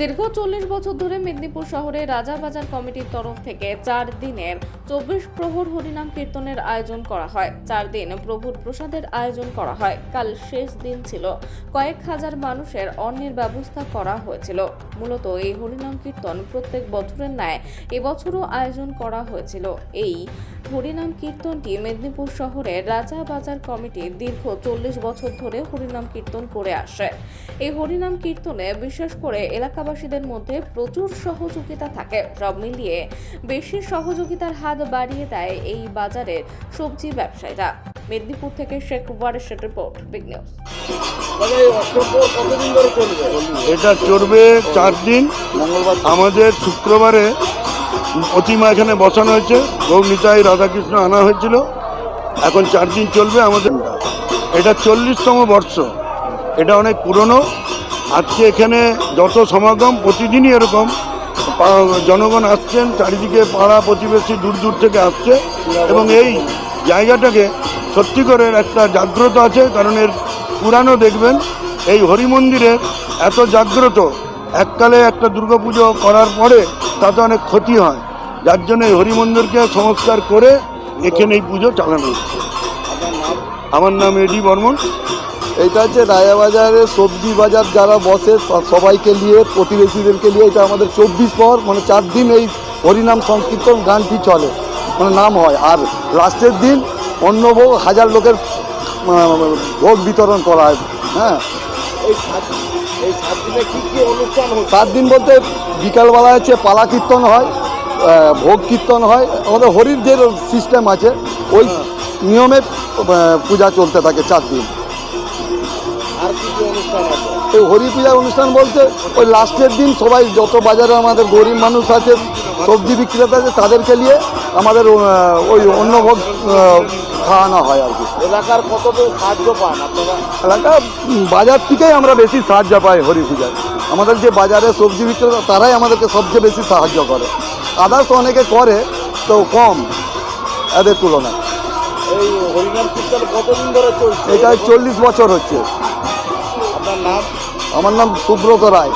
দীর্ঘ চল্লিশ বছর ধরে মেদিনীপুর শহরে রাজাবাজার কমিটির তরফ থেকে চার দিনের চব্বিশ প্রহর হরিনাম কীর্তনের আয়োজন করা হয়। চার দিন প্রভুর প্রসাদের আয়োজন করা হয়। কাল শেষ দিন ছিল। কয়েক হাজার মানুষের অন্নের ব্যবস্থা করা হয়েছিল। মূলত এই হরিনাম কীর্তন প্রত্যেক বছরের ন্যায় এবছরও আয়োজন করা হয়েছিল। এই হরিনাম কীর্তনটি মেদিনীপুর শহরের রাজাবাজার কমিটি দীর্ঘ চল্লিশ বছর ধরে হরিনাম কীর্তন করে আসে। এই হরিনাম কীর্তনে বিশেষ করে এলাকাবাসীদের মধ্যে প্রচুর সহযোগিতা থাকে। সব মিলিয়ে বেশি সহযোগিতার হাত বাড়িয়ে দেয় এই বাজারের সবজি ব্যবসায়ীরা। মেদিনীপুর থেকে শেখ ওয়ারেশের রিপোর্ট বিগ নিউজ। চলবে? এটা চলবে চার দিন। মঙ্গলবার আমাদের শুক্রবারে প্রতিমা এখানে বসানো হয়েছে। গৌনিতাই রাধাকৃষ্ণ আনা হয়েছিল। এখন চার দিন চলবে আমাদের। এটা চল্লিশতম বর্ষ। এটা অনেক পুরনো। আজকে এখানে যত সমাগম প্রতিদিনই এরকম জনগণ আসছেন, চারিদিকে পাড়া প্রতিবেশী দূর দূর থেকে আসছে এবং এই জায়গাটাকে সত্যি করে একটা জাগ্রত আছে, কারণ এর পুরানো দেখবেন, এই হরি মন্দিরের এত জাগ্রত, এককালে একটা দুর্গাপুজো করার পরে তাতে অনেক ক্ষতি হয়। যার জন্য এই হরি মন্দিরকে সংস্কার করে এখানে এই পুজো চালানো হচ্ছে। আমার নাম এডি বর্মন। এইটা হচ্ছে রায়াবাজারে সবজি বাজার যারা বসে সবাইকে নিয়ে প্রতিবেশীদেরকে নিয়ে এটা আমাদের চব্বিশ পর মানে চার দিন এই হরিনাম সংকীর্তন গানটি চলে মানে নাম হয়। আর লাস্টের দিন অন্য ভোগ হাজার লোকের ভোগ বিতরণ করা হয়। হ্যাঁ। সাত দিনে সাত বলতে বিকালবেলা হচ্ছে পালা কীর্তন হয় ভোগ কীর্তন হয় আমাদের হরির যে সিস্টেম আছে ওই নিয়মে পূজা চলতে থাকে চার দিন। এই হরি পূজার অনুষ্ঠান বলতে ওই লাস্টের দিন সবাই যত বাজারে আমাদের গরিব মানুষ আছে সবজি বিক্রেতা আছে তাদেরকে নিয়ে আমাদের ওই অন্য ভোগ খাওয়ানো হয় আর কি। এলাকার কতটুকু সাহায্য পান আপনারা? এলাকা বাজার থেকেই আমরা বেশি সাহায্য পাই হরি পূজায় আমাদের যে বাজারে সবজি বিক্রেতা তারাই আমাদেরকে সবচেয়ে বেশি সাহায্য করে। আদার্স অনেকে করে তো কম এদের তুলনায়। এটা চল্লিশ বছর হচ্ছে। নাম আমার নাম সুব্রত রায়।